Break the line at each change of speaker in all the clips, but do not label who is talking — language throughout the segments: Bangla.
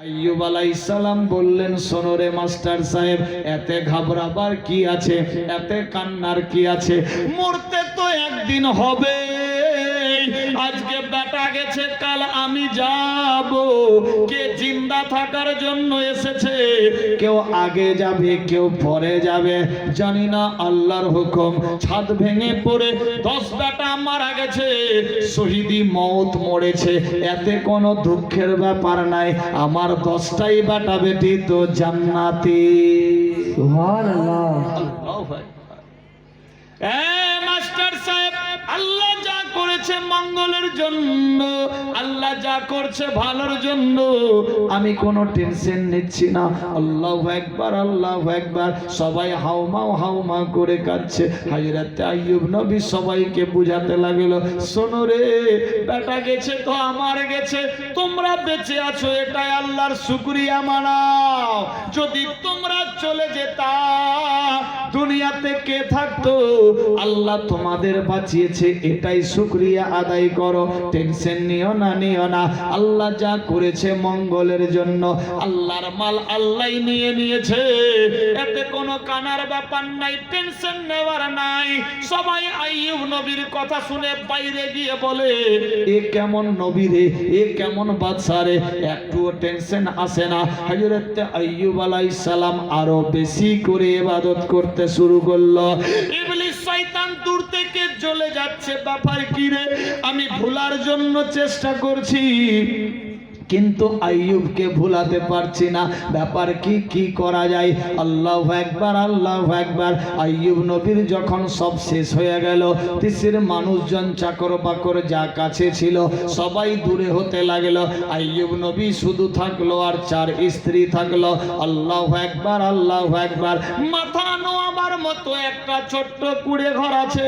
আইয়ুব আলাইসালাম বললেন সোনরে মাস্টার সাহেব, এতে ঘাবড়াবার কি আছে? এতে কান্নার কি আছে? মরতে তো একদিন হবে। আজকে বেটা গেছে কাল আমি যাব। কে জিন্দা থাকার জন্য এসেছে? কেউ আগে যাবে কেউ পরে যাবে। জানি না আল্লাহর হুকুম। ছাদ ভেঙে পড়ে দশ বেটা মারা গেছে। শহীদি মৌত মরেছে। এতে কোনো দুঃখের ব্যাপার নাই। আমার দশটাই বেটা বেটি তো জান্নাতি।
সুবহানাল্লাহ।
এ মাস্টার সাহেব আল্লাহ করেছে মঙ্গলের জন্য, আল্লাহ যা করছে ভালোর জন্য, আমি কোনো টেনশন নিচ্ছি না। আল্লাহ একবার আল্লাহ একবার সবাই হাউমাও হাউমা করে কাঁদছে। হাজরাতে আইয়ুব নবী সবাইকে বুঝাতে লাগল, শোনো রে, বেটা গেছে তো, আমার গেছে, তোমরা বেঁচে আছো, এটাই আল্লাহর শুকরিয়া মানাও। যদি তোমরা চলে যেতা দুনিয়াতে কে থাকতো? আল্লাহ তোমাদের বাঁচিয়েছে, এটাই শুক্রিয়া আদায় করো। টেনশন নিও না নিও না। আল্লাহ যা করেছে মঙ্গলের জন্য, আল্লাহর মাল আল্লাহ নিয়ে নিয়েছে। এতে কোনো কানার ব্যাপার নাই, টেনশন নেওয়ার নাই। সবাই আইয়ুব নবীর কথা শুনে বাইরে গিয়ে বলে, এ কেমন নবী রে, এ কেমন বাদশা রে? একটুও টেনশন আসে না। হযরত আইয়ুব আলাইহিস সালাম আরও বেশি করে ইবাদত করতে শুরু করল। দূর থেকে চলে যাচ্ছে ব্যাপার কি রে আমি ভুলার জন্য চেষ্টা করছি। কিন্তু আইয়ুবকে ভুলাতে পারছি না। ব্যাপার কি কি করা যায়? আল্লাহ একবার আল্লাহ একবার আইয়ুব নবীর যখন সব শেষ হয়ে গেল, তিসির মানুষজন চাকর বাকর যা কাছে ছিল সবাই দূরে হতে লাগল। আইয়ুব নবী শুধু থাকল আর চার স্ত্রী থাকল। আল্লাহ একবার আল্লাহ একবার মাথা নোয়াবার মতো একটা ছোট্ট কুড়ে ঘর আছে।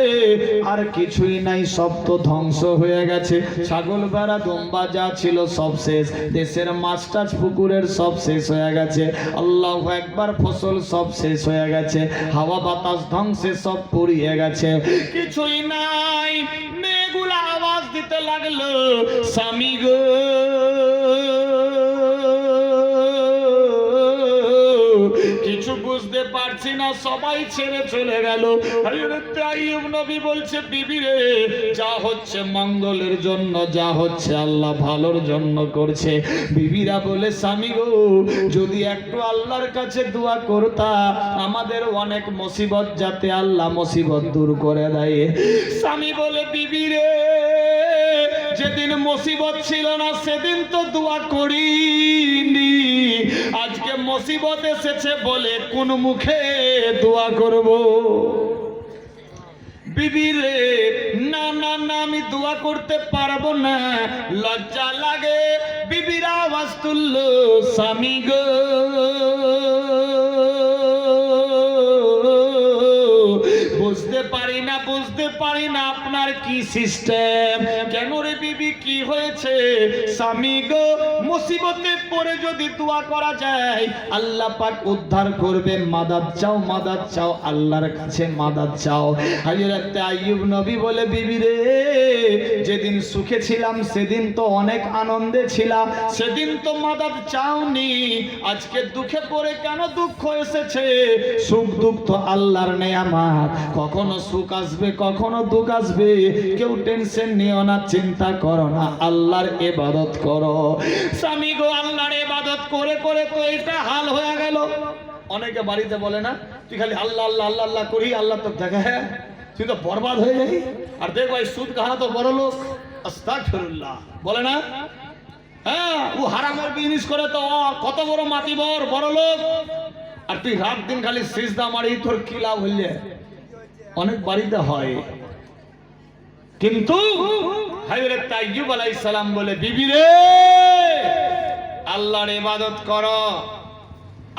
আর কিছুই নাই, সব তো ধ্বংস হয়ে গেছে। ছাগল বেড়া দম্বা যা ছিল সব শেষ দেশের মাছ টাছ পুকুরের সব শেষ হয়ে গেছে। আল্লাহ একবার ফসল সব শেষ হয়ে গেছে। হাওয়া বাতাস ধ্বংসে সব পুড়িয়ে গেছে। কিছুই নাই, মেয়েগুলো আওয়াজ দিতে লাগল, স্বামী গো। পারছি না, সবাই ছেড়ে চলে গেল। নবী বলছে, বিবি রে, যা হচ্ছে মঙ্গলের জন্য, যা হচ্ছে আল্লাহ ভালোর জন্য করছে। বিবিরা বলে, স্বামী গো, যদি একটু আল্লাহর কাছে দোয়া করতা, আমাদের অনেক মুসিবত যাতে আল্লাহ মুসিবত দূর করে দেয়। স্বামী বলে, বিবি রে, যেদিন মুসিবত ছিল না, সেদিন তো দোয়া করিনি। আজকে মুসিবত এসেছে বলে কোন মুখে দোয়া করব? বিবি রে, না না না, আমি দোয়া করতে পারব না। লজ্জা লাগে বিবিরা তুললো, স্বামী গো। বুঝতে পারি না, বুঝতে পারি না আপনার কি সিস্টেম। কেন বিবি, কি হয়েছে? স্বামী গো, মুসিবতে পড়ে যদি দোয়া করা যায়, আল্লাহ পাক উদ্ধার করবে। মাদাদ চাও মাদাদ চাও, আল্লাহর কাছে মাদাদ চাও। হযরত আইয়ুব নবী বলে, বিবি রে, যেদিন সুখে ছিলাম, সেদিন তো অনেক আনন্দে ছিলাম। সেদিন তো মাদাদ চাওনি, আজকে দুঃখে পড়ে কেন দুঃখ এসেছে? সুখ দুঃখ তো আল্লাহর নেয়ামাত কখনো সুখ আসবে, কখনো দুঃখ আসবে। কেউ টেনশন নিও না, চিন্তা করো না। আল্লাহর ইবাদত করো। স্বামী গো, আল্লাহর ইবাদত করে করে তো এটা হাল হয়ে গেল। অনেকে বাড়িতে বলে না, তুই খালি আল্লাহ আল্লাহ আল্লাহ আল্লাহ করি, আল্লাহ তো দেখা হ্যাঁ তুই তো বরবাদ হয়ে যাই আর দেখ ভাই সুদ কাহা তো বড় লোক। আস্তাগফিরুল্লাহ। বলে না? হ্যাঁ ও হারামের বিজনেস করে তো কত বড় মাতিবর বড় লোক। আর তুই রাত দিন খালি সিজদা মারি, তোর কি লাভ হইলে? অনেক বাড়িতে হয়। কিন্তু হযরত আইয়ুব আলাইহিস সালাম বলে, বিবি রে, আল্লাহর ইবাদত কর।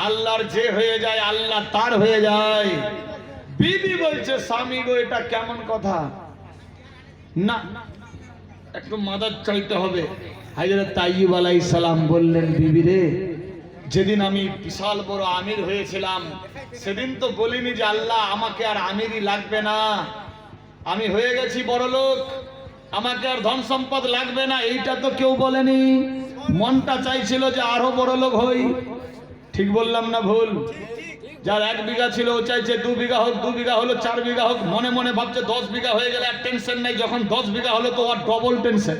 আল্লাহর যে হয়ে যায়, আল্লাহ তার হয়ে যায়। বিবি বলছে, স্বামী গো, এটা কেমন কথা? না, একটু মাদার চাইতে হবে। হাজরত তাইয়ুব আলাইহিস সালাম বললেন, বিবি রে, যেদিন আমি বিশাল বড় আমির হয়েছিলাম, সেদিন তো বলিনি যে আল্লাহ আমাকে আর আমিরই লাগবে না। আমি হয়ে গেছি বড় লোক আমাকে আর ধন সম্পদ লাগবে না, এইটা তো কেউ বলেনি। মনটা চাইছিল যে আরও বড় লোক হই। ঠিক বললাম না ভুল? যার এক বিঘা ছিল, ও চাইছে দু বিঘা হোক, দু বিঘা হলো, চার বিঘা হোক, মনে মনে ভাবছে দশ বিঘা হয়ে গেলে আর টেনশন নেই, যখন দশ বিঘা হলো তো আর ডবল টেনশন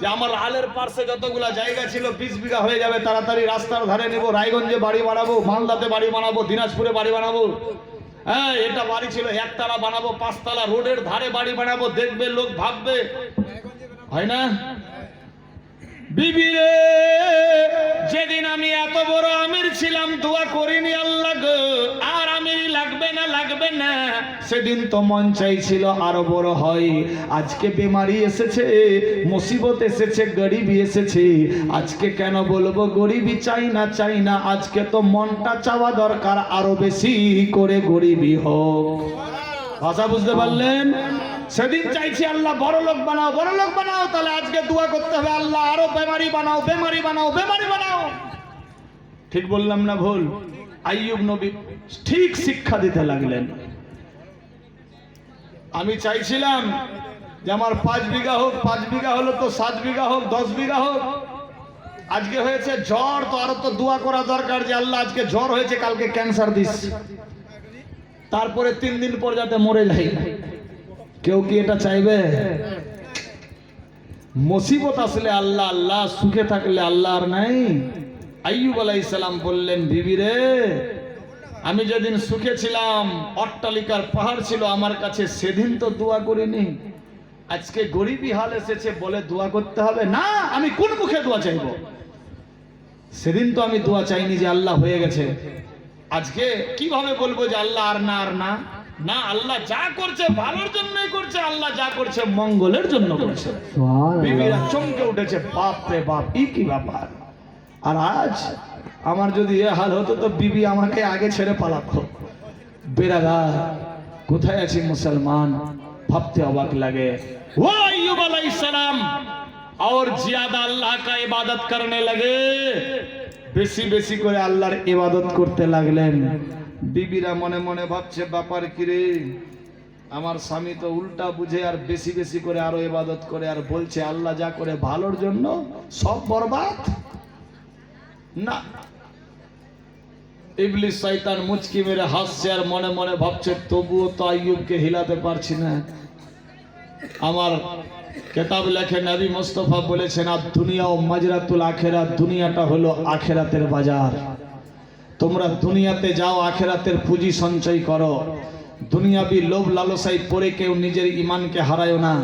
যে আমার আলের পার্শ্বে যতগুলা জায়গা ছিল, বিশ বিঘা হয়ে যাবে, তাড়াতাড়ি রাস্তার ধারে নেব, রায়গঞ্জে বাড়ি বানাবো, মালদাতে বাড়ি বানাবো, দিনাজপুরে বাড়ি বানাবো। হ্যাঁ এটা বাড়ি ছিল একতলা বানাবো, পাঁচতলা, রোডের ধারে বাড়ি বানাবো, দেখবে, লোক ভাববে। হয় না? বিবি রে, যেদিন আমি এত বড় আমির ছিলাম, দোয়া করিনি আল্লাহ গো। আর আমির লাগবে না লাগবে না। সেদিন তো মন চাইছিল আরও বড় হয়। আজকে বেমারি এসেছে, মুসিবত এসেছে, গরিবি এসেছে। আজকে কেন বলব, গরিবি চাই না চাই না। আজকে তো মনটা চাওয়া দরকার আরও বেশি করে গরিবি হোক। ভাষা বুঝতে পারলেন? সেদিন চাইছি আল্লাহ বড় লোক বানাও, বড় লোক বানাও, তাহলে আজকে দোয়া করতে হবে আল্লাহ, আরও বেমারি বানাও বেমারি বানাও বেমারি বানাও। ঠিক বললাম না ভুল? আইয়ুব নবী ঠিক শিক্ষা দিতে লাগলেন। আমি চাইছিলাম যে আমার পাঁচ বিঘা হোক, পাঁচ বিঘা হলো তো সাত বিঘা হোক, দশ বিঘা হোক। আজকে হয়েছে জ্বর, তো আরও তো দোয়া করা দরকার যে আল্লাহ আজকে জ্বর হয়েছে, কালকে ক্যান্সার দিস। তারপরে তিন দিন পর যাতে মরে যাই। কেউ কি এটা চাইবে? মুসিবত আসলে আল্লাহ আল্লাহ সুখে থাকলে আল্লাহ আর নাই। আইয়ুব আলাইহিস সালাম বললেন, বিবি রে, আমি যেদিন সুখে ছিলাম, অট্টালিকার পাহাড় ছিল আমার কাছে, সেদিন তো দোয়া করিনি। আজকে গরিবী হাল এসেছে, বলে দোয়া করতে হবে। না, আমি কোন মুখে দোয়া চাইব? সেদিন তো আমি দোয়া চাইনি যে আল্লাহ হয়ে গেছে। আজকে কীভাবে বলব যে আল্লাহ আর না আর না? না আল্লাহ যা করছে ভালোর জন্যই করছে আল্লাহ যা করছে মঙ্গলের জন্য করছে বিবিরা চমকে উঠেছে বাপ রে বাপ ই কি ব্যাপার আর আজ আমার যদি এ হাল হতো তো বিবি আমাকে আগে ছেড়ে পালাতো বেরাদার কোথায় আছি মুসলমান ভাবতে অবাক লাগে ও আইয়ুব আলাইহিস সালাম और ज्यादा अल्लाह का इबादत करने लगे বেশি বেশি করে আল্লাহর ইবাদত করতে লাগলেন বিবিরা মনে মনে ভাবছে, ব্যাপার কি রে? আমার স্বামী তো উল্টা বুঝে আর বেশি বেশি করে আরও ইবাদত করে আর বলছে, আল্লাহ যা করে ভালোর জন্য সব বরবাদ? না। শয়তান মুচকি মেরে হাসছে আর মনে মনে ভাবছে, তবুও তো আইয়ুবকে হিলাতে পারছি না। আমার কেতাব লেখে নবী মোস্তফা বলেছেন আর দুনিয়া ও মাজরাতুল আখেরা দুনিয়াটা হলো আখেরাতের বাজার। তোমরা দুনিয়াতে যাও, আখেরাতের পুঁজি সঞ্চয় করো। দুনিয়াবি লোভ লালসাই পরে কেউ নিজের ইমানকে হারায় না।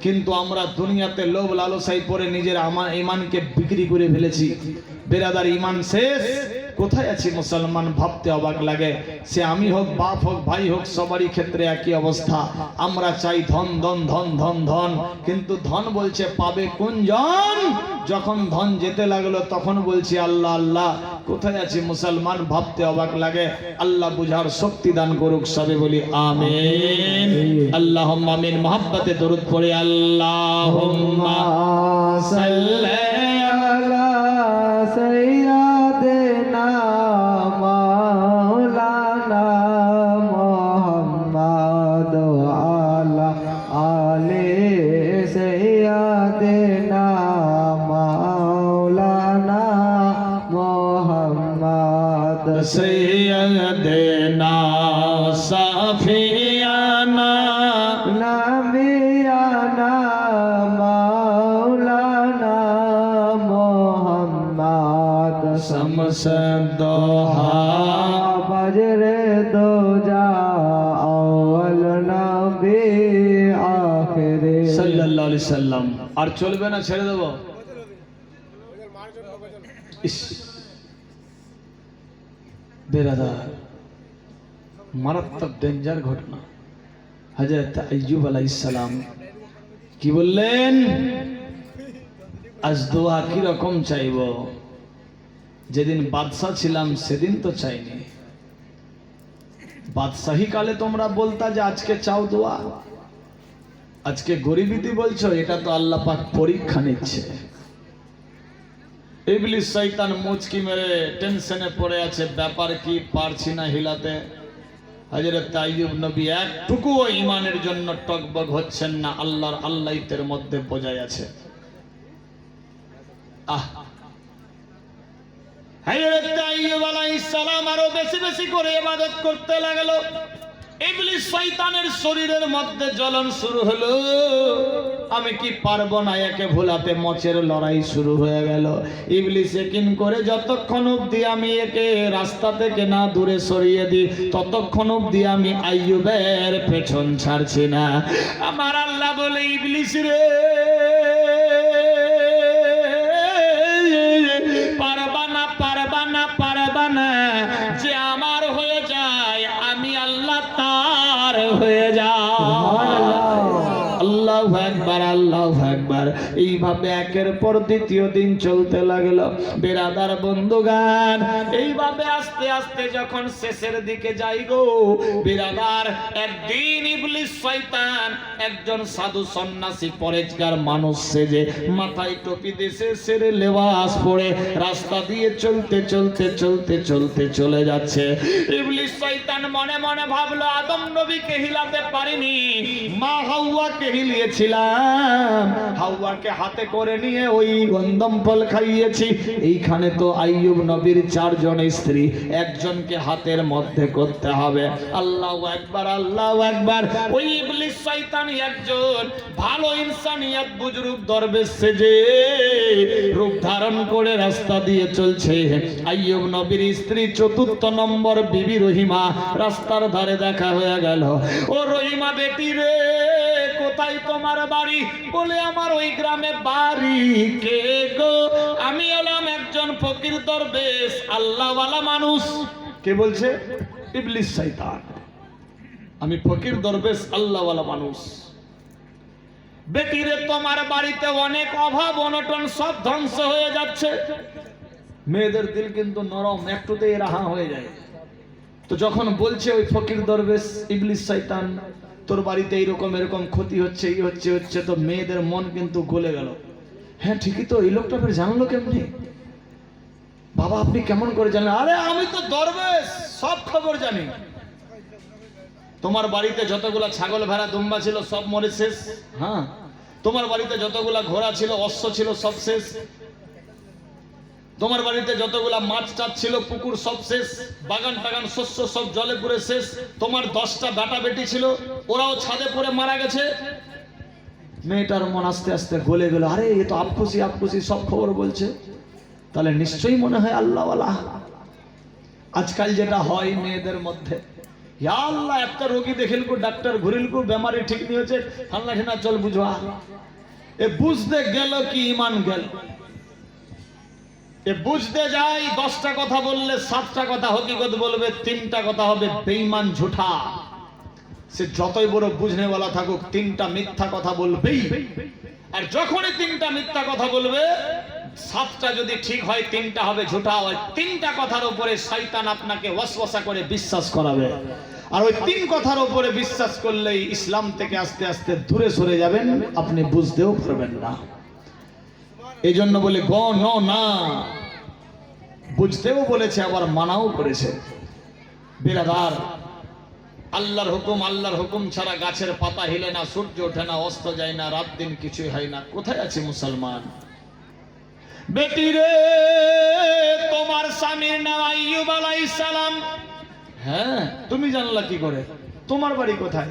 কিন্তু আমরা দুনিয়াতে লোভ লালসাই পরে নিজের আমার ইমানকে বিক্রি করে ফেলেছি। বেরাদার ইমান শেষ। কোথায় আছি মুসলমান? ভাবতে অবাক লাগে। সে আমি হোক বাপ হোক ভাই হোক সবারই ক্ষেত্রে একই অবস্থা। আমরা চাই ধন ধন ধন ধন ধন। কিন্তু ধন বলছে পাবে কোন জন যখন ধন যেতে লাগল তখন বলছি আল্লাহ আল্লাহ কোথায় আছি মুসলমান? ভাবতে অবাক লাগে। আল্লাহ বুঝার শক্তি দান করুক সবে বলি আমিন। আল্লাহ আমিন। মোহাব্বতে দরুদ পড়ে আল্লাহ সৈয়দনা আর চলবে না, ছেড়ে দেব। মারাত্মক ডেঞ্জার ঘটনা। হযরত আইয়ুব আলাইহিস সালাম কি বললেন? আজ দোয়া কি রকম চাইব? যেদিন বাদশাহ ছিলাম, সেদিন তো চাইনি। বাদশাহী কালে তোমরা বলতা যে আজকে চাও দোয়া। আজকে গরিবিতি বলছো, এটা তো আল্লাহ পাক পরীক্ষা নিচ্ছে। ইবলিস শয়তান মুচকি মেরে টেনশনে পড়ে আছে, ব্যাপার কি পারছি না হিলাতে। হযরত আইয়ুব নবী একটুকুও ইমানের জন্য টকবগ হচ্ছেন না, আল্লাহর আল্লাহিতের মধ্যে বোঝাই আছে। আহ! হযরত আইয়ুব আলাইহিস সালাম আরও বেশি বেশি করে ইবাদত করতে লাগল। ইবলিস শয়তানের শরীরের মধ্যে জ্বলন শুরু হলো। আমি কি পারব না একে ভুলাতে? মচের লড়াই শুরু হয়ে গেল। ইবলিস একিন করে যতক্ষণ অবধি আমি একে রাস্তা থেকে না দূরে সরিয়ে দিই, ততক্ষণ অবধি আমি আইয়ুবের পেছন ছাড়ছি না। আমার আল্লাহ বলে, ইবলিস রে আল্লাহ এইভাবে একের পর দ্বিতীয় দিন চলতে লাগল। বেরাদার বন্ধুগান, এইভাবে আস্তে আস্তে যখন শেষের দিকে যাই গো বেরাদার একদিন ইবলিস শয়তান, একজন সাধু সন্ন্যাসী, পরেজগার মানুষ সেজে মাথায় টুপি দেশে সেরে লেবাস পরে রাস্তা দিয়ে চলতে চলতে চলতে চলতে চলে যাচ্ছে। ইবলিস শয়তান মনে মনে ভাবলো, আদম নবীকে হিলাতে পারিনি। হাওয়াকে হিলিয়েছিলাম। হাওয়াকে হাতে করে নিয়ে ওই গন্ধম ফল খাইয়েছি। এইখানে তো আইয়ুব নবীর চারজন স্ত্রী, একজনকে হাতের মধ্যে করতে হবে। আল্লাহ একবার আল্লাহ একবার ওই ইবলিস শয়তান একজন, ভালো ইনসানিয়াত বুজরুক দরবেশ সেজে রূপ ধারণ করে রাস্তা দিয়ে চলছে। আইয়ুব নবীর স্ত্রী চতুর্থ নম্বর বিবি রহিমা, রাস্তার ধারে দেখা হয়ে গেল। ও রহিমা বেটি রে! কোথায় তোমার বাড়ি? বলে আমার ওই গ্রামে বাড়ি কে গো? আমি হলাম একজন ফকির দরবেশ, আল্লাহওয়ালা মানুষ। কে বলছে? ইবলিস শয়তান। আমি ফকির দরবেশ, আল্লাহওয়ালা মানুষ। বেটিরে, তোমার বাড়িতে অনেক অভাব, অনটন, সব ধ্বংস হয়ে যাচ্ছে। মেয়েদের দিল কিন্তু নরম, একটুতেই রাহা হয়ে যায়। তো যখন বলছে ওই ফকির দরবেশ, ইবলিস শয়তান তোর বাড়িতে এইরকম, এরকম ক্ষতি হচ্ছে, এই হচ্ছে হচ্ছে, তো মেয়েদের মন কিন্তু গলে গেল। হ্যাঁ ঠিকই তো, এই লোকটা ফের জানলো কেমনি? বাবা, আপনি কেমন করে জানলেন? আরে, আমি তো দরবেশ, সব খবর জানি। তোমার বাড়িতে যতগুলা ছাগল ভেড়া দুম্বা ছিল, সব মরে শেষ হ্যাঁ? তোমার বাড়িতে যতগুলা ঘোড়া ছিল, অশ্ব ছিল, সব শেষ। তোমার বাড়িতে যতগুলা মাছ টাছ ছিল, পুকুর সব শেষ, বাগান টাগান শস্য সব জলে পুরে শেষ, তোমার দশটা বেটা বেটি ছিল, ওরাও ছাদে পড়ে মারা গেছে। মেয়েটার মন আস্তে আস্তে গলে গেল, আরে, এ তো আপখুশি আপখুশি সব খবর বলছে। তাহলে নিশ্চয়ই মনে হয় আল্লাহওয়ালা। আজকাল যেটা হয় মেয়েদের মধ্যে আল্লাহ, একটা রোগী দেখিলকু ডাক্তার ঘুরিলকু বেমারি ঠিক নিয়েছে ঠিনা চল বুঝবা এ বুঝতে গেল কি, ইমান গেল। বুঝতে যাই, দশটা কথা বললে সাতটা কথা, হকিকত বলবে, তিনটা কথা হবে বেঈমান ঝুঠা। সে যতই বড় বুঝনে বলা থাকুক, তিনটা মিথ্যা কথা বলবেই। আর যখনই তিনটা মিথ্যা কথা বলবে, সাতটা যদি ঠিক হয়, তিনটা হবে ঝুঠা। হয় তিনটা কথার উপরে শয়তান আপনাকে ওয়াসওয়াসা করে বিশ্বাস করাবে। আর ওই তিন কথার উপরে বিশ্বাস করলেই ইসলাম থেকে আস্তে আস্তে দূরে সরে যাবেন, আপনি বুঝতেও পারবেন না। এই জন্য বলে, গ, ন বুঝতেও বলেছে, আবার মানাও করেছে। বিরাদার আল্লাহর হুকুম আল্লাহর হুকুম ছাড়া গাছের পাতা হিলে না, সূর্য ওঠে না, অস্ত যায় না, রাত দিন কিছুই হয় না। কোথায় আছে মুসলমান? বেটি রে, তোমার স্বামীর নাম আইয়ুব সালাম হ্যাঁ তুমি জানলা কি করে? তোমার বাড়ি কোথায়?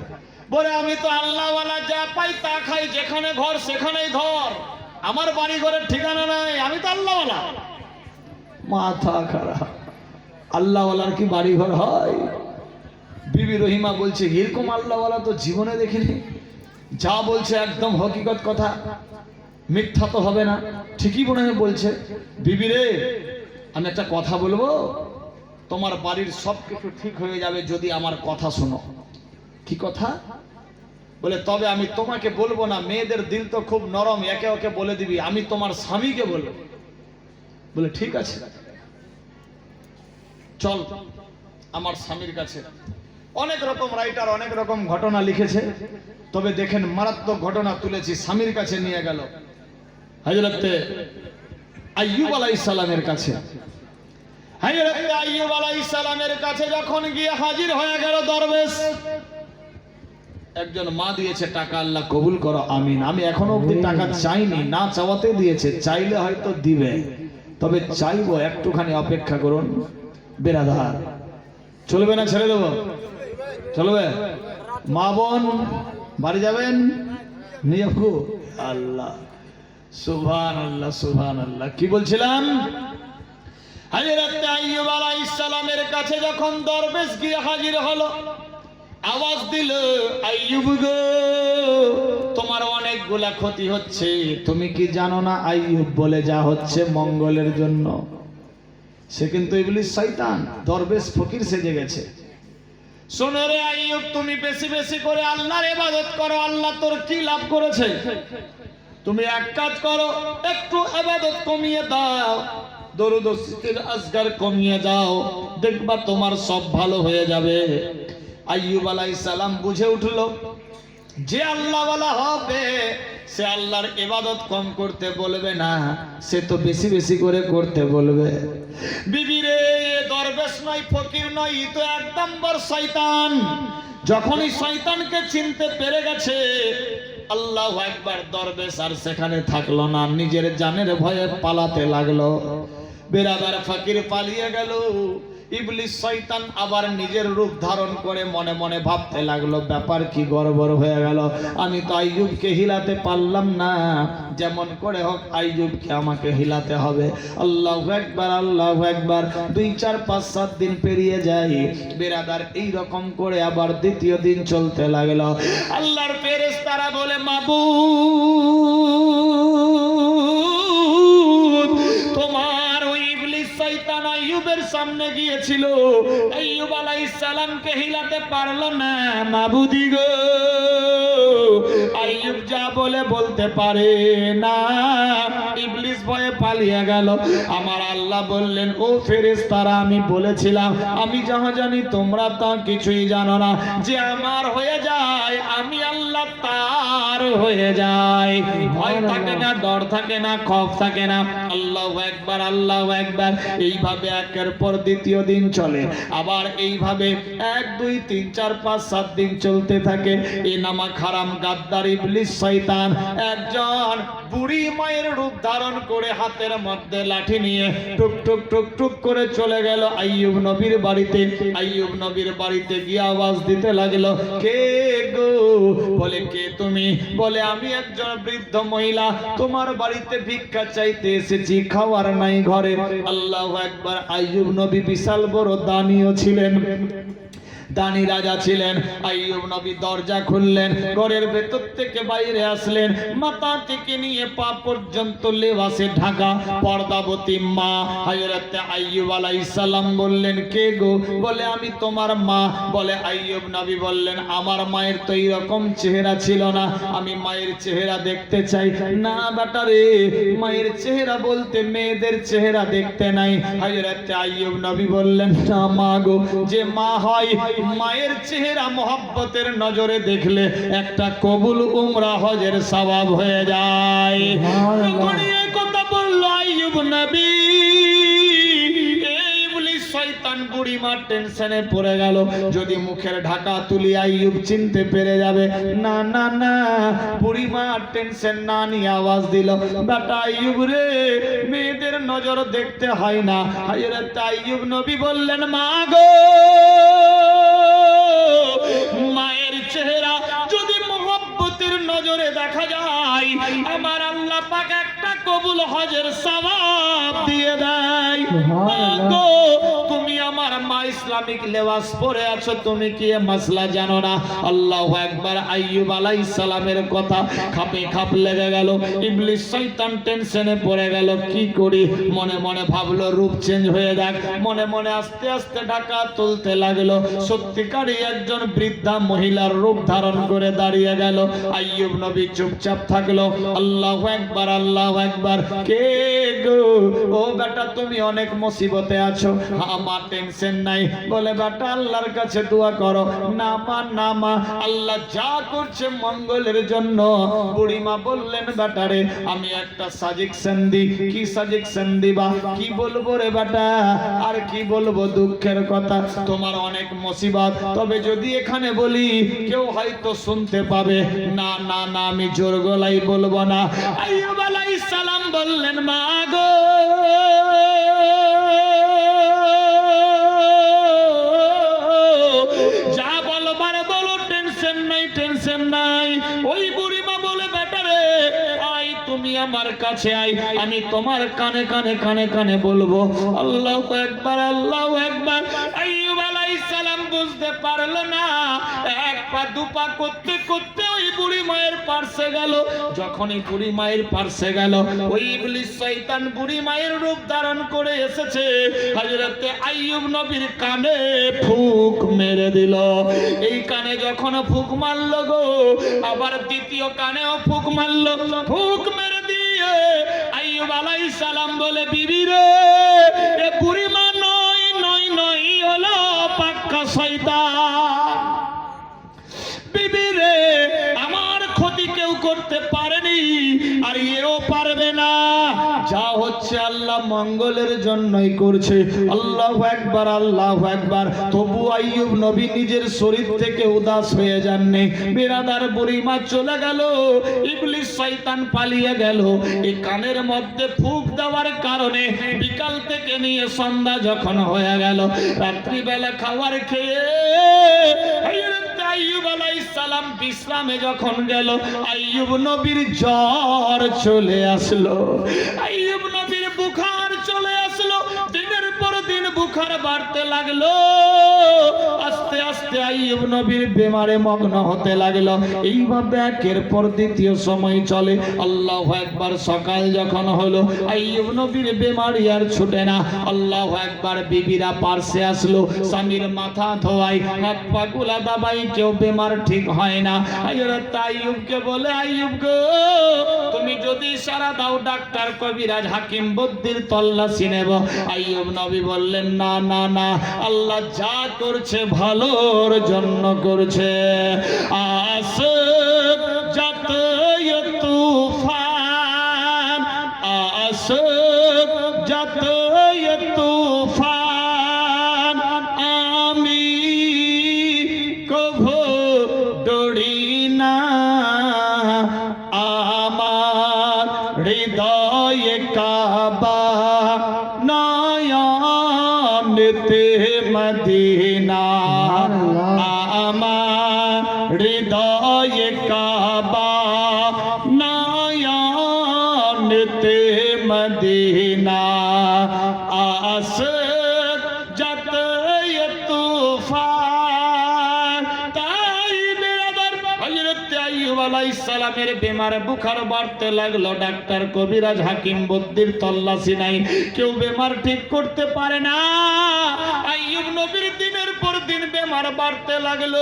বলে, আমি তো আল্লাহওয়ালা যা পাই তা খাই, যেখানে ঘর সেখানেই ধর। আমার বাড়ি ঘরের ঠিকানা নাই, আমি তো আল্লাহওয়ালা। মাথা খারাপ। আল্লাহওয়ালার কি বাড়ি ঘর হয়? বিবি রহিমা বলছে, এরকম আল্লাহওয়ালা তো জীবনে দেখিনি। যা বলছে একদম হকিকত কথা। মিথ্যা তো হবে না। ঠিকই মনে হয় বলছে। বিবি রে, আমি একটা কথা বলব? তোমার বাড়ির সব কিছু ঠিক হয়ে যাবে যদি আমার কথা শোনো। কি কথা? বলে, তবে আমি তোমাকে বলব না, মেয়েদের দিল তো খুব নরম, একে ওকে বলে দিবি, আমি তোমার স্বামীকে বলব। বলে, ঠিক আছে, চল, আমার স্বামীর কাছে। অনেক রকম রাইটার অনেক রকম ঘটনা লিখেছে, তবে দেখেন মারাত্মক ঘটনা তুলেছি, স্বামীর কাছে নিয়ে গেল। হজরতে আইয়ুব আলাইহিস সালামের কাছে। হজরতে আইয়ুব আলাইহিস সালামের কাছে যখন গিয়ে হাজির হয়ে গেল দরবেশ একজন মা দিয়েছে, টাকা আল্লাহ কবুল করো, আমিন। আমি এখনও অব্দি টাকা চাইনি, না চাওয়াতে দিয়েছে, চাইলে হয়তো দিবে। তবে চাইব, একটুখানি অপেক্ষা করুন বেরাধার চলবে না, ছেড়ে দেবো? চলবে? মা বোন, বাড়ি যাবেন? নিয়ে? আল্লাহ সুভান আল্লাহ সুভান আল্লাহ কি বলছিলাম? হাজরত আইয়ুব আলাইহিস সালামের কাছে যখন দরবেশ গিয়ে হাজির হলো আওয়াজ দিল, আইয়ুব গো, তোমার অনেকগুলা ক্ষতি হচ্ছে। তুমি কি জানো না আইয়ুব বলে যা হচ্ছে মঙ্গলের জন্য? সে কিন্তু ইবলিস শয়তান, দরবেশ ফকির সেজে গেছে। শোনো রে আইয়ুব, তুমি বেশি বেশি করে আল্লাহর ইবাদত করো, আল্লাহ তোর কি লাভ করেছে? তুমি এক কাজ করো, একটু ইবাদত কমিয়ে দাও, দরুদ আজগার কমিয়ে দাও, দেখবা তোমার সব ভালো হয়ে যাবে। আইয়ুব আলাইহিস সালাম বুঝে উঠল যে আল্লাহ ওয়ালা হবে, সে আল্লাহর ইবাদত কম করতে বলবে না, সে তো বেশি বেশি করে করতে বলবে। বিবি রে, দরবেশ নয়, ফকির নয় তো এক নম্বর শয়তান। যখনই শয়তানকে চিনতে পেরে গেছে, আল্লাহ একবার দরবেশ আর সেখানে থাকল না, নিজের জানের ভয়ে পালাতে লাগল। বেরাদার ফকির পালিয়ে গেল ইবলিস শয়তান আবার নিজের রূপ ধারণ করে মনে মনে ভাবতে লাগল, ব্যাপার কি গড়বড় হয়ে গেল? আমি তো আইয়ুবকে হিলাতে পারলাম না। যেমন করে হোক আইয়ুবকে আমাকে হিলাতে হবে। আল্লাহ একবার আল্লাহ একবার দুই, চার, পাঁচ, সাত দিন পেরিয়ে যায়। বেরাদার এই রকম করে আবার দ্বিতীয় দিন চলতে লাগল। আল্লাহর ফেরেস তারা বলে, মাবুদ আইয়ুবের সামনে গিয়েছিল। আইয়ুব সালামকে হিলাতে পারল না মাবুদি গো। আইয়ুব যা বলে বলতে পারে না। ইবলিস ভয়ে পালিয়ে গেল। আমার আল্লাহ বললেন, ও ফেরেশতারা, আমি বলেছিলাম, আমি যাহা জানি তোমরা তা কিছুই জানো না। যে আমার হয়ে যায়, আমি আল্লাহ তার হয়ে যায় ভয় থাকে না, ডর থাকে না খফ থাকে না। আল্লাহ একবার আল্লাহ একবার এইভাবে একের পর দ্বিতীয় দিন চলে। আবার এইভাবে এক, দুই, তিন, চার, পাঁচ, সাত দিন চলতে থাকে। এই নামা খারাম গাদ্দার ইবলিস শয়তান একজন বুড়ি মায়ের রূপ ধারণ করে হাতের মধ্যে লাঠি নিয়ে টুক টুক টুক টুক করে চলে গেল। আইয়ুব নবীর বাড়িতে, আইয়ুব নবীর বাড়িতে গিয়ে আওয়াজ দিতে লাগল, কে গো? বলে, কে তুমি? বলে, আমি একজন বৃদ্ধ মহিলা, তোমার বাড়িতে ভিক্ষা চাইতে এসেছি, খাওয়ার নাই ঘরে। আল্লাহ একবার আইয়ুব নবী বিশাল বড় দানিও ছিলেন। দানি রাজা ছিলেন, আইয়ুব নবী দরজা খুললেন, ঘরের ভেতর থেকে বাইরে আসলেন, মাথা থেকে নিয়ে পা পর্যন্ত লেবাসে ঢাকা, পর্দাবতী মা হযরত আইয়ুব আলাইহিস সালাম বললেন, কে গো? বলে, আমি তোমার মা। বলে, আইয়ুব নবী বললেন, আমার মায়ের তো এইরকম চেহারা ছিল না, আমি মায়ের চেহারা দেখতে চাই। না বেটা রে, মায়ের চেহারা বলতে মেয়েদের চেহারা দেখতে নাই। হযরত আইয়ুব নবী বললেন, না মা গো, যে মা হয় মায়ের চেহারা মোহাব্বতের নজরে দেখলে একটা কবুল উমরা হজের স্বভাব হয়ে যায়। কথা বলল আইব নবী। শয়তান বুড়ি মার টেনশনে পড়ে গেল। যদি মুখের ঢাকা তুলি আইয়ুব চিনতে পেরে যাবে। না না না বুড়ি মার টেনশন না নিয়ে আওয়াজ দিল বেটা আইয়ুব রে মেয়েদের নজর দেখতে হয় না। হযরত আইয়ুব নবী বললেন মা গো মায়ের চেহারা যদি মোহব্বতের নজরে দেখা যায় আমার আল্লাহ পাক একটা কবুল হজের সওয়াব দিয়ে দেয়। মা গো, মা ইসলামিক লেবাস পরে আছো, তুমি কি মাসলা জানো না? আল্লাহ একবার আইয়ুব আলাইহিস সালামের কথা খাপে খাপ লেগে গেল শয়তান টেনশনে পড়ে গেল, কি করি? মনে মনে ভাবলো, রূপ চেঞ্জ হয়ে মনে মনে আস্তে আস্তে ঢাকা তুলতে লাগল, সত্যিকারই একজন বৃদ্ধা মহিলার রূপ ধারণ করে দাঁড়িয়ে গেল, আইয়ুব নবী চুপচাপ থাকল, আল্লাহ একবার আল্লাহ একবার কে গো? ও বেটা, তুমি অনেক মুসিবতে আছো, আমার টেনশন নাই নাই। বলে, বেটা, আল্লাহর কাছে দোয়া করো। নামা নামা আল্লাহ যা করছে মঙ্গলের জন্য। বুড়িমা বললেন বেটারে আমি একটা সাজেকশন দি কি সাজেকশন দিবা? কি বলব রে, বেটা? আর কি বলব দুঃখের কথা? তোমার অনেক মুসিবত। তবে যদি এখানে বলি, কেউ হয়তো শুনতে পাবে। না না না, আমি জোর গলাই বলব না। আইয়ুব আলাইহিস সালাম বললেন, মা গো। আমার কাছে আই আমি তোমার কানে কানে কানে কানে বলব, আল্লাহ একবার আল্লাহ একবার বুঝতে পারল না, এক পা করতে করতে ওই বুড়ি মায়ের পার্শ্বে গেল। বুড়ি মায়ের পার্শ্বে গেল, ওই ইবলিস শয়তান বুড়ি মায়ের রূপ ধারণ করে এসেছে। হযরতে আইয়ুব নবীর কানে ফুক মেরে দিল। এই কানে যখন ফুক মারলো গো, আবার দ্বিতীয় কানেও ফুক মারলো। ফুক মেরে দিয়ে আলাই সালাম বলে, বিবি রে, এ বুড়ি মা নয় নয় নয় হলো পাক্কা শয়তান। করতে পারেনি, আর এও পারবে না। যা হচ্ছে আল্লাহ মঙ্গলের জন্যই করছে। আল্লাহ একবার আল্লাহ একবার তবু আইয়ুব নবী নিজের শরীর থেকে উদাস হয়ে যাননি। বিরাদার বুড়িমা চলে গেল। ইবলিস শয়তান পালিয়ে গেল। এই কানের মধ্যে ফুক দেওয়ার কারণে বিকাল থেকে নিয়ে সন্ধ্যা যখন হয়ে গেল, রাত্রিবেলা খাবার খেয়ে আইয়ুব সালাম বিশ্রামে যখন গেল আইয়ুব নবীর জ্বর চলে আসলো। আইয়ুব বুখার বাড়তে লাগল। আস্তে আস্তে আইয়ুব নবীর বেমারে মগ্ন হতে লাগল। এইভাবে একের পর দ্বিতীয় সময় চলে। আল্লাহ একবার সকাল যখন হলো, আইয়ুব নবীর বেমারি আর ছুটে না। আল্লাহ একবার বিবিরা পার্শ্বে আসলো। স্বামীর মাথা ধোয়াই হাত পা গুলা দাবাই কেউ বেমার ঠিক হয় না। আইয়ুবকে বলে, আইয়ুব গো, তুমি যদি সারা দাও, ডাক্তার কবিরাজ হাকিম বুদ্ধির তল্লাশি নেব। আইয়ুব নবী বললেন, না না না আল্লাহ যা করছে ভালোর জন্য করছে। আস বেমার বুখার বাড়তে লাগল, ডাক্তার কবিরাজ হাকিম বদ্দির তল্লাশি নাই। কেউ বেমার ঠিক করতে পারে না। আইয়ুব নবীর বেমার বাড়তে লাগল।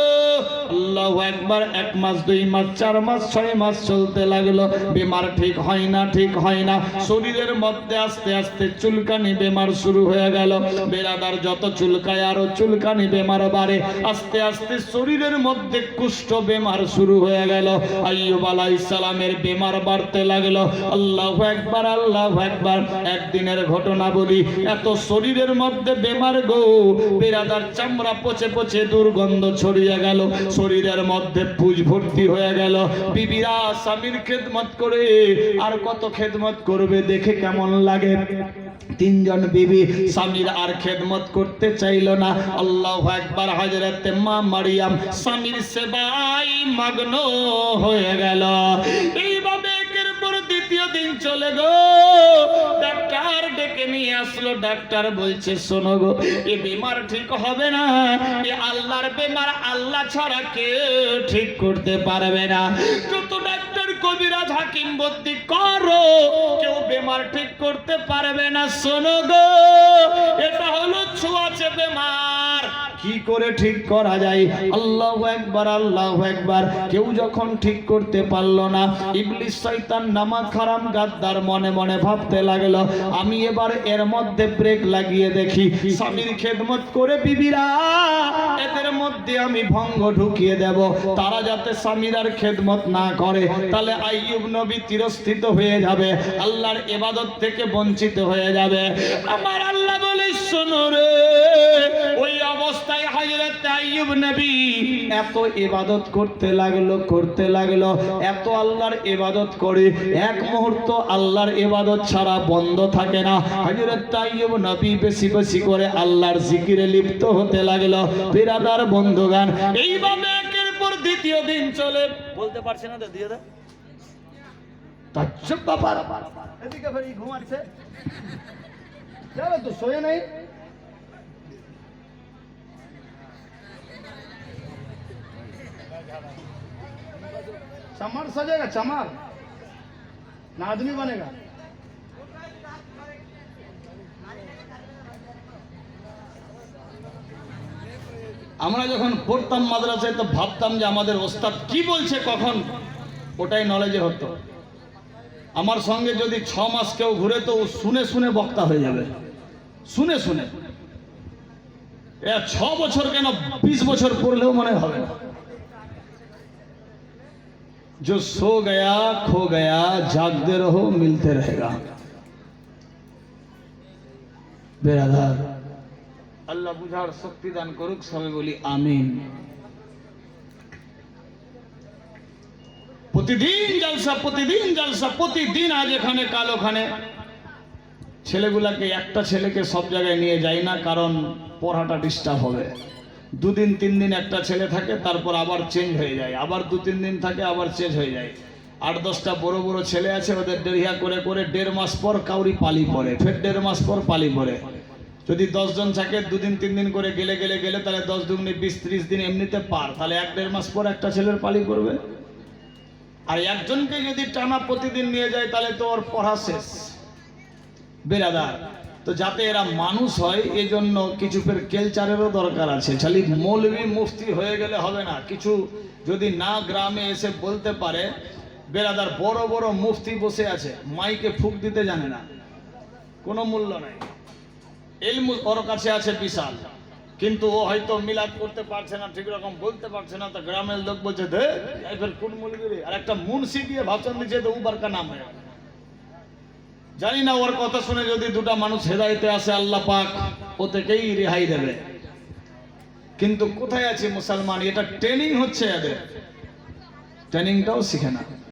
আল্লাহু একবার এক মাস, দুই মাস, চার মাস, ছয় মাস চলতে লাগল। বেমার ঠিক হয় না, ঠিক হয় না। শরীরের মধ্যে আস্তে আস্তে চুলকানি বেমার শুরু হয়ে গেল। বেরাদার যত চুলকায়, আরও চুলকানি বেমার বাড়ে। আস্তে আস্তে শরীরের মধ্যে কুষ্ঠ বেমার শুরু হয়ে গেল। আইয়ুব আলাইহিস সালামের বেমার বাড়তে লাগল। আল্লাহু একবার আল্লাহু একবার একদিনের ঘটনা বলি, এত শরীরের মধ্যে বেমার গো। বেড়াদার চামড়া পচে পচে দুর্গন্ধ ছড়িয়ে গেল, শরীরের মধ্যে পুজ ভর্তি হয়ে গেল। বিবিরা স্বামীর খেদমত করে আর কত খেদমত করবে দেখে কেমন লাগে। তিনজন বিবি স্বামীর আর খেদমত করতে চাইল না। আল্লাহ একবার হজরতে মা মারিয়াম স্বামীর সেবাই মগ্ন হয়ে গেল। এইভাবে দিন চলে গো। ডাক্তার ডেকে নিয়ে আসলো, ডাক্তার বলছে, শোনো গো, এ বেমার ঠিক হবে না। এ আল্লাহর বেমার আল্লাহ ছাড়া কেউ ঠিক করতে পারবে না। যত ডাক্তার কবিরাজ হাকিম বদ্দি করো, কেউ বেমার ঠিক করতে পারবে না। শোনো গো, এটা হলো ছোঁয়াচে বেমার। কি করে ঠিক করা যায়? আল্লাহ একবার আল্লাহ একবার কেউ যখন ঠিক করতে পারল না, ইবলিস শয়তান নামাজ খারাম গাদ্দার মনে মনে ভাবতে লাগল, আমি এবার এর মধ্যে ব্রেক লাগিয়ে দেখি। স্বামীর খেদমত করে বিবিরা, এদের মধ্যে আমি ভঙ্গ ঢুকিয়ে দেব। তারা যাতে স্বামীর আর খেদমত না করে, তাহলে আইয়ুব নবী তিরস্কৃত হয়ে যাবে, আল্লাহর এবাদত থেকে বঞ্চিত হয়ে যাবে। আমার আল্লাহ বলে, শোনো রে, ওই অবস্থায় হযরত আইয়ুব নবী এত ইবাদত করতে লাগল করতে লাগল, এত আল্লাহর ইবাদত করে, এক মুহূর্ত আল্লাহর ইবাদত ছাড়া বন্ধ থাকে না। হযরত আইয়ুব নবী বেশি বেশি করে আল্লাহর জিকিরে লিপ্ত হতে লাগল। বিরাদার বন্ধুগান এইভাবে একের পর দ্বিতীয় দিন চলে। বলতে পারছে না দিয়ে দে তাজ্জব ব্যাপার।
এদিকে ফের ঘুমাচ্ছে। যাবে তো, শোয়ে নাই? चमार सजेगा चमार ना आदमी बनेगा
আমরা যখন পড়তাম মাদ্রাসায় তো ভাবতাম যে আমাদের ওস্তাদ কি বলছে কখন ওটাই নলেজে হতো আমার সঙ্গে যদি ছ মাস কেউ ঘুরে তো ও শুনে শুনে বক্তা হয়ে যাবে শুনে শুনে এ ছ বছর কেন বিশ বছর পড়লেও মনে হবে না जो सो गया खो गया जागते रहो मिलते रहेगा বেরাদার আল্লাহ বুঝার শক্তি দান করুক সবাই বলি আমিন প্রতিদিন জলসা প্রতিদিন জলসা প্রতিদিন আজ এখানে কাল ওখানে ছেলেগুলাকে একটা ছেলেকে সব জায়গায় নিয়ে যাই না কারণ পড়াটা ডিস্টার্ব হবে দুদিন তিন দিন একটা ছেলে থাকে, তারপর আবার চেঞ্জ হয়ে যায়। আবার দু তিন দিন থাকে, আবার চেঞ্জ হয়ে যায়। আট, দশটা বড় বড় ছেলে আছে, ওদের ডেরিয়া করে করে দেড় মাস পর কাউরি পালি পড়ে, ফের দেড় মাস পর পালি পড়ে। যদি দশজন থাকে, দুদিন তিন দিন করে গেলে গেলে গেলে, তাহলে দশ দুগুনি বিশ, ত্রিশ দিন এমনিতে পার। তাহলে এক, দেড় মাস পর একটা ছেলের পালি করবে আর একজনকে যদি টানা প্রতিদিন নিয়ে যায়, তাহলে তো ওর পড়া শেষ। বেরাদার। তো যাতে এরা মানুষ হয়, এজন্য কিছু ফের কেলচারেরও দরকার আছে। খালি মৌলবি মুফতি হয়ে গেলে হবে না। কিছু যদি না গ্রামে এসে বলতে পারে, বেরাদার বড় বড় মুফতি বসে আছে, মাইকে ফুক দিতে জানে না। কোনো মূল্য নাই। এলম ওর কাছে আছে বিশাল। কিন্তু ও হয়তো মিলাদ করতে পারছে না, ঠিক রকম বলতে পারছে না। তো গ্রামের লোক বলছে ফের কোন মুলবি রে?" আর একটা মুন্সি দিয়ে ভাষণ দিচ্ছে, তো উবার কা নাম হয়ে। জানি না ওর কথা শুনে যদি দুটা মানুষ হেদাইতে আসে, আল্লাহ পাক ও থেকেই রেহাই দেবে। কিন্তু কোথায় আছে মুসলমান? এটা ট্রেনিং হচ্ছে এদের। ট্রেনিংটাও শিখে না।